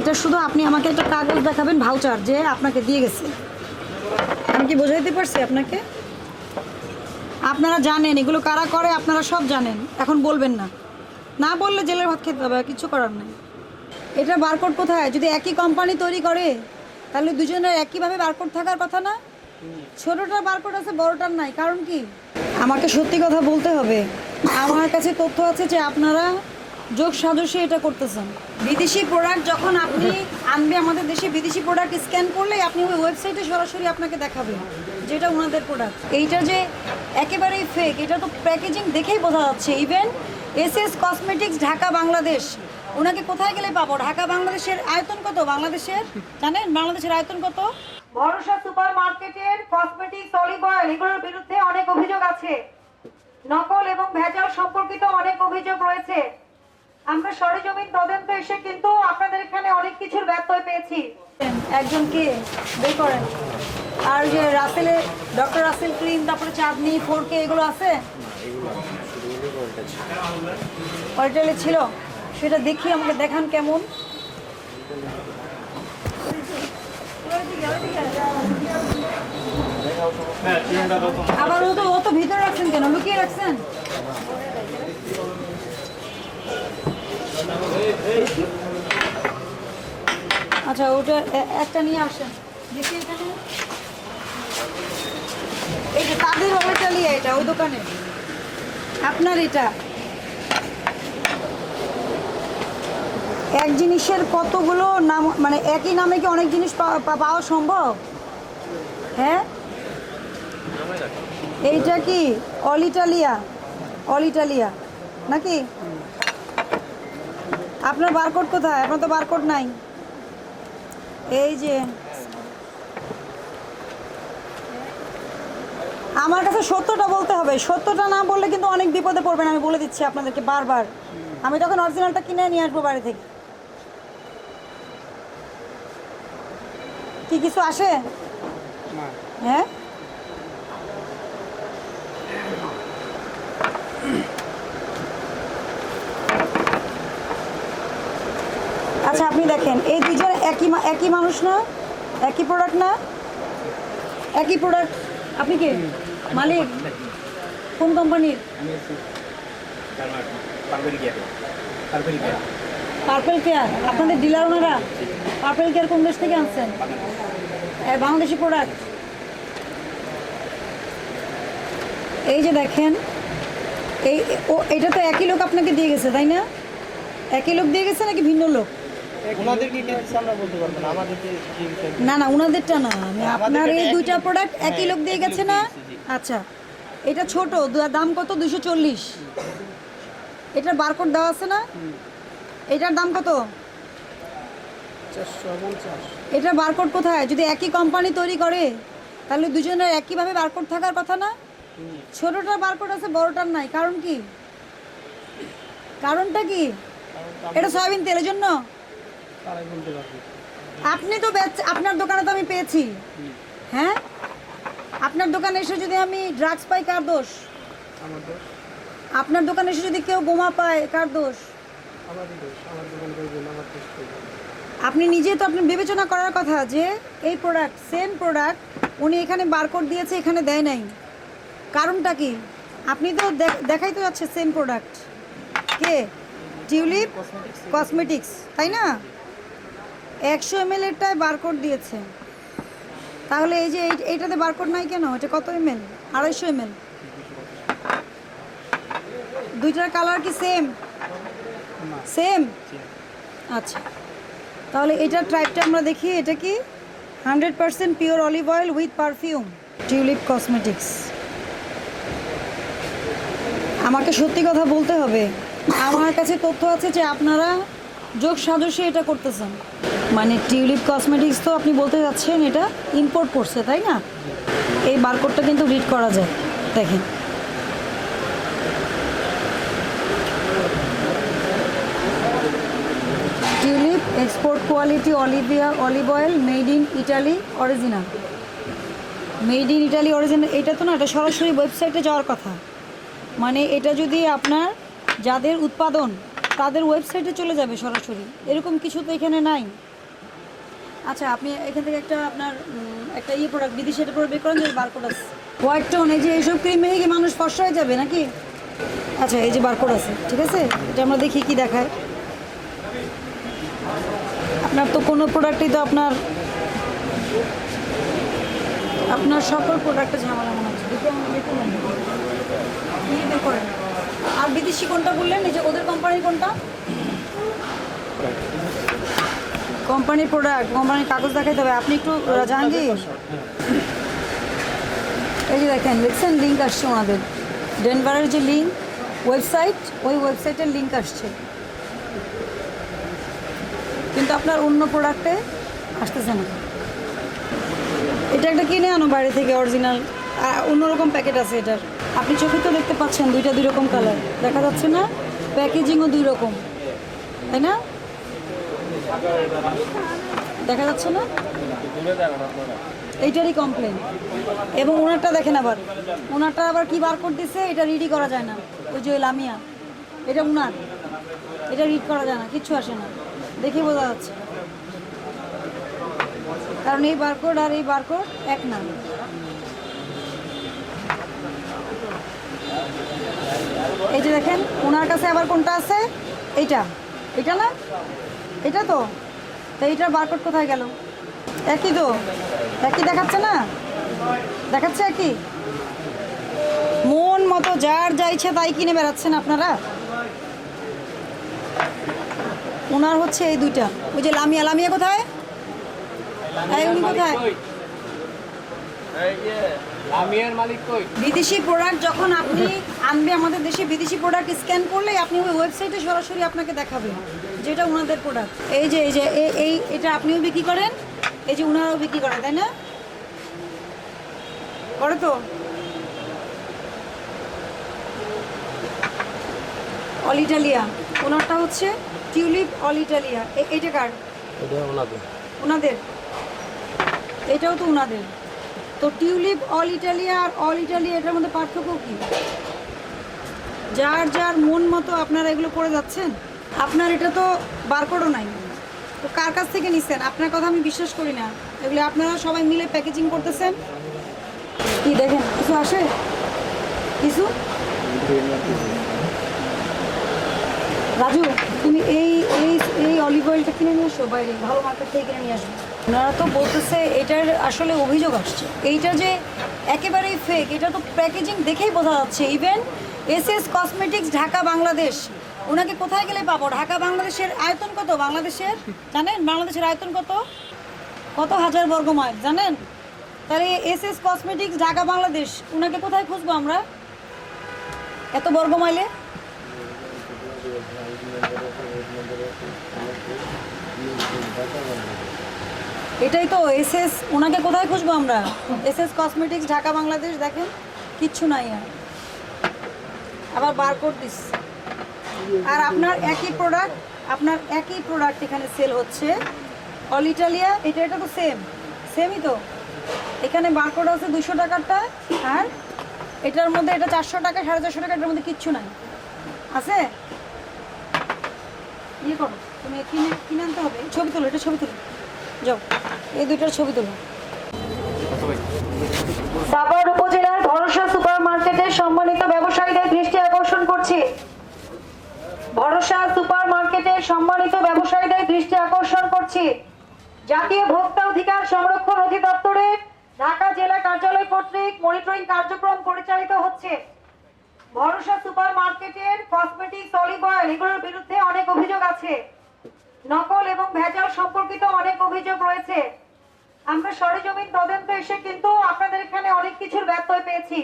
এটা শুধু আপনি আমাকে একটা কাগজ দেখাবেন ভাউচার যে আপনাকে দিয়ে গেছে। আমি কি বোঝাইতে পারছি আপনাকে? আপনারা জানেন এগুলো কারা করে আপনারা সব জানেন। এখন বলবেন না। না বললে জেলের ভাত খেতে হবে আর কিছু করার নেই। এটা বারকোড কোথায়? যদি একই কোম্পানি তৈরি করে তাহলে দুজনের একইভাবে বারকোড থাকার কথা না? ছোটটার বারকোড আছে বড়টার নাই। কারণ কি? আমাকে সত্যি কথা বলতে হবে। আমার কাছে তথ্য আছে যে আপনারা যোগ সাজসে এটা করতেছেন। বিদেশি প্রোডাক্ট যখন আপনি আনবে আমাদের দেশে বিদেশি প্রোডাক্ট স্ক্যান করলে আপনি ওই ওয়েবসাইটে সরাসরি আপনাকে দেখাবে যেটা ওনাদের প্রোডাক্ট এইটা যে একেবারেই ফেক এটা তো প্যাকেজিং দেখেই বোঝা যাচ্ছে। Even S S cosmetics Dhaka Bangladesh ওনাকে কোথায় গেলে পাবো? ঢাকা বাংলাদেশের আয়তন কত? বাংলাদেশের জানেন? বাংলাদেশের আয়তন কত? ভরসা সুপার মার্কেটের কসমেটিক্স অলিভ অয়েল এগুলোর বিরুদ্ধে অনেক অভিযোগ আছে। নকল এবং ভেজাল সম্পর্কিত অনেক অভিযোগ রয়েছে। আমরা সরেজমিন তদন্ত এসে কিন্তু আপনাদের এখানে অনেক কিছুর ব্যত্যয় পেয়েছি। একজনকে বের করেন। আর যে রাসেলে ডক্টর রাসেল ক্রিম, তারপরে চাঁদনি ফোর কে এগুলো আছে? অরিজিনালি ছিল। সেটা দেখি, আমাকে দেখান কেমন। আবার ও তো ও তো ভিতরে রাখছেন কেন? লুকিয়ে রাখছেন? আচ্ছা ওটা একটা নিয়ে আসেন। দেখি এখানে। এই তাদের ওইটা নিয়ে এটা, ওই দোকানে। আপনার এটা। এক জিনিসের কতগুলো নাম মানে একই নামে কি অনেক জিনিস পাওয়া সম্ভব? হ্যাঁ? এইটা কি? All Italia. All Italia. নাকি? আপনার বারকোড কোথায়? আপনার তো বারকোড নাই। এই যে। আমার কাছে সত্যটা বলতে হবে। সত্যটা না বললে কিন্তু অনেক বিপদে পড়বেন। আমি বলে দিচ্ছি আপনাদেরকে বারবার। আমি তখন অরিজিনালটা কিনে নিয়ে আসব বাড়ি থেকে। কি কিছু আসে হ্যাঁ আচ্ছা আপনি দেখেন, এই দুজন একই একই মানুষ না, একই প্রোডাক্ট না, একই প্রোডাক্ট আপনি কে? মালিক? কোন কোম্পানির পার্পেল কেয়ার আপনাদের ডিলার ওনারা? পার্পেল কেয়ার কোন দেশ থেকে আনছেন? বাংলাদেশি প্রোডাক্ট এই যে দেখেন, এই, ও, এটা তো একই লোক আপনাকে দিয়ে গেছে, তাই না? একই লোক দিয়ে গেছে নাকি ভিন্ন লোক? না? না ওনাদেরটা না আমি আপনার এই একই দুইটা প্রোডাক্ট একই হ্যাঁ, লোক দিয়ে গেছে না আচ্ছা এটা ছোট দাম কত? দুশো চল্লিশ। এটার বারকোড দেওয়া আছে না? এটার দাম কত? এটার বারকোড কোথায়? যদি একই কোম্পানি তৈরি করে তাহলে দুজনের একইভাবে বারকোড থাকার কথা না? ছোটটার বারকোড আছে বড়টার নাই। কারণ কি? কারণটা কি? এটা সয়াবিন তেলের জন্য? তারাই বলতে পারবে। আপনি তো আপনার দোকানে তো আমি পেয়েছি। হ্যাঁ? আপনার দোকানে এসে যদি আমি ড্রাগস পাই কার দোষ? আমার দোষ। আপনার দোকানে এসে যদি কেউ বোমা পায় কার দোষ? আমারই দোষ আমার দোকান আমার দোষ আপনি নিজে তো আপনি বিবেচনা করার কথা যে এই প্রোডাক্ট সেম প্রোডাক্ট উনি এখানে বারকোড দিয়েছে এখানে দেয় নাই। কারণটা কি? আপনি তো দেখ- দেখাই তো যাচ্ছে সেম প্রোডাক্ট কে? টিউলিপ? কসমেটিক্স তাই না? একশো এম এল এরটায় বারকোড দিয়েছে। তাহলে এই যে এই- এইটাতে বারকোড নাই কেন? এটা কত এম এল আড়াইশো এম এল দুইটার কালার কি সেম সেম আচ্ছা। তাহলে এটার ট্রাইবটা আমরা দেখি এটা কি? Hundred percent pure olive oil with perfume Tulip cosmetics আমাকে সত্যি কথা বলতে হবে। আমার কাছে তথ্য আছে যে আপনারা যোগ সাজসে এটা করতেছেন। মানে টিউলিপ কসমেটিক্স তো আপনি বলতে যাচ্ছেন, এটা ইম্পোর্ট করছে, তাই না? এই বারকোডটা কিন্তু রিড করা যায়, দেখেন। Tulip export quality Olivia olive oil made in Italy original made in Italy original এটা তো না, এটা সরাসরি ওয়েবসাইটে যাওয়ার কথা। মানে এটা যদি আপনার যাদের উৎপাদন, তাদের ওয়েবসাইটে চলে যাবে সরাসরি। এরকম কিছু তো এখানে নাই। আচ্ছা আপনি এখান থেকে একটা আপনার একটা ইয়ে প্রোডাক্ট বিদেশি একটা প্রোডাক্ট বের করেন যে বারকোড আছে। হোয়াইট টোন এই যে এইসব ক্রিম মেখে কি মানুষ ফর্সা হয়ে যাবে নাকি? আচ্ছা এই যে বারকোড আছে, ঠিক আছে? এটা আমরা দেখি কি দেখায়। আপনার তো কোনো প্রোডাক্টই তো আপনার আপনার সকল প্রোডাক্টে ঝামেলা মনে হচ্ছে। করেন। আর বিদেশি কোনটা বললেন? এই যে ওদের কোম্পানির কোনটা? কোম্পানির প্রোডাক্ট কোম্পানির কাগজ দেখাইতে হবে। আপনি একটু জাহাঙ্গীর এই যে দেখেন দেখছেন লিঙ্ক আসছে ওনাদের। ডেনভারের যে লিঙ্ক ওয়েবসাইট ওই ওয়েবসাইটের লিঙ্ক আসছে। কিন্তু আপনার অন্য প্রোডাক্টে আসতেছে না। এটা একটা কিনে আনো বাইরে থেকে অরিজিনাল অন্যরকম প্যাকেট আছে এটার। আপনি চোখে তো দেখতে পাচ্ছেন দুইটা দুই রকম কালার দেখা যাচ্ছে না প্যাকেজিংও দুই রকম। তাই না? দেখা যাচ্ছে না? এইটারই কমপ্লেন এবং ওনারটা দেখেন আবার। ওনারটা আবার কি বার করে দিছে? এটা রিডই করা যায় না। ওই যে লামিয়া। এটা উনার। এটা রিড করা যায় না। কিচ্ছু আসে না। দেখে বোঝা যাচ্ছে। কারণ এই বারকোড আর এই বারকোড এক না। এই যে দেখেন, ওনার কাছে আবার কোনটা আছে? এইটা। এটা না? এটা তো? তো এইটার বারকোড কোথায় গেল? একই তো? একই দেখাচ্ছে না? দেখাচ্ছে একই? মন মতো যার যা ইচ্ছা তাই কিনে বেড়াচ্ছেন আপনারা? ওনার হচ্ছে এই দুইটা। ওই যে লামিয়া লামিয়া কোথায়? উনি কোথায়? বিদেশি প্রোডাক্ট যখন আপনি আনবে, আমাদের দেশে বিদেশি প্রোডাক্ট স্ক্যান করলেই আপনি ওই ওয়েবসাইটে সরাসরি আপনাকে দেখাবে। যেটা ওনাদের প্রোডাক্ট এই যে এই যে এই- এটা আপনিও বিক্রি করেন? এই যে ওনারাও বিক্রি করে তাই না? করে তো। All Italia. ওনারটা হচ্ছে টিউলিপ অল ইটালিয়া। এইটা কার? এটা ওনাদের। ওনাদের? এটাও তো ওনাদের। তো টিউলিপ অল ইটালিয়া আর অল ইটালিয়া এটার মধ্যে পার্থক্য কি? যার যার মন মতো আপনারা এগুলো করে যাচ্ছেন? আপনার এটা তো বারকোডও নাই। তো কার কাছ থেকে নিছেন? আপনার কথা আমি বিশ্বাস করি না। এগুলো আপনারা সবাই মিলে প্যাকেজিং করতেছেন। কি দেখেন, কিছু আসে? কিছু? রাজু, তুমি এই এই এই অলিভ অয়েলটা কিনে নিয়ে আসো, বাইরে ভালো মার্কেট থেকে কিনে নিয়ে আসো। ওনারা তো বলতেছে, এটার আসলে অভিযোগ আসছে। এইটা যে একেবারেই ফেক এটা তো প্যাকেজিং দেখেই বোঝা যাচ্ছে। Even S S cosmetics Dhaka, Bangladesh ওনাকে কোথায় গেলে পাবো? ঢাকা বাংলাদেশের আয়তন কত? বাংলাদেশের? জানেন? বাংলাদেশের আয়তন কত? কত হাজার বর্গ মাইল, জানেন? তাহলে S S cosmetics, Dhaka, Bangladesh, ওনাকে কোথায় খুঁজবো আমরা? এত বর্গ মাইলে? এটাই তো, এস এস, ওনাকে কোথায় খুঁজবো আমরা? S S cosmetics, Dhaka, Bangladesh, দেখেন? কিচ্ছু নাই আর। আবার বারকোড দিস। আর আপনার একই প্রোডাক্ট আপনার একই প্রোডাক্ট এখানে সেল হচ্ছে। অল ইটালিয়া এটা এটা তো সেম সেমই তো। এখানে বারকোড আছে দুশো টাকারটা, আর এটার মধ্যে এটা চারশো টাকা, সাড়ে চারশো টাকা, এটার মধ্যে কিচ্ছু নাই। আছে? ইয়ে করো, তুমি কিনে কিনে আনতে হবে। ছবি তোলো, এটা ছবি তোলো। যাও, এই দুইটার ছবি তোলো। সাভার উপজেলার ভরসা সুপার মার্কেটের সম্মানিত ব্যবসায়ীদের দৃষ্টি আকর্ষণ করছি। ভরসা সুপার মার্কেটের সম্মানিত ব্যবসায়ীদের দৃষ্টি আকর্ষণ করছি। জাতীয় ভোক্তা অধিকার সংরক্ষণ অধিদপ্তরের ঢাকা জেলা কার্যালয় কর্তৃক মনিটরিং কার্যক্রম পরিচালিত হচ্ছে। ভরসা সুপার মার্কেটের কসমেটিক্স, অলিভ অয়েল এগুলোর বিরুদ্ধে অনেক অভিযোগ আছে। নকল এবং ভেজাল সম্পর্কিত অনেক অভিযোগ রয়েছে। আমরা সরেজমিন তদন্ত এসে কিন্তু আপনাদের এখানে অনেক কিছুর ব্যত্যয় পেয়েছি।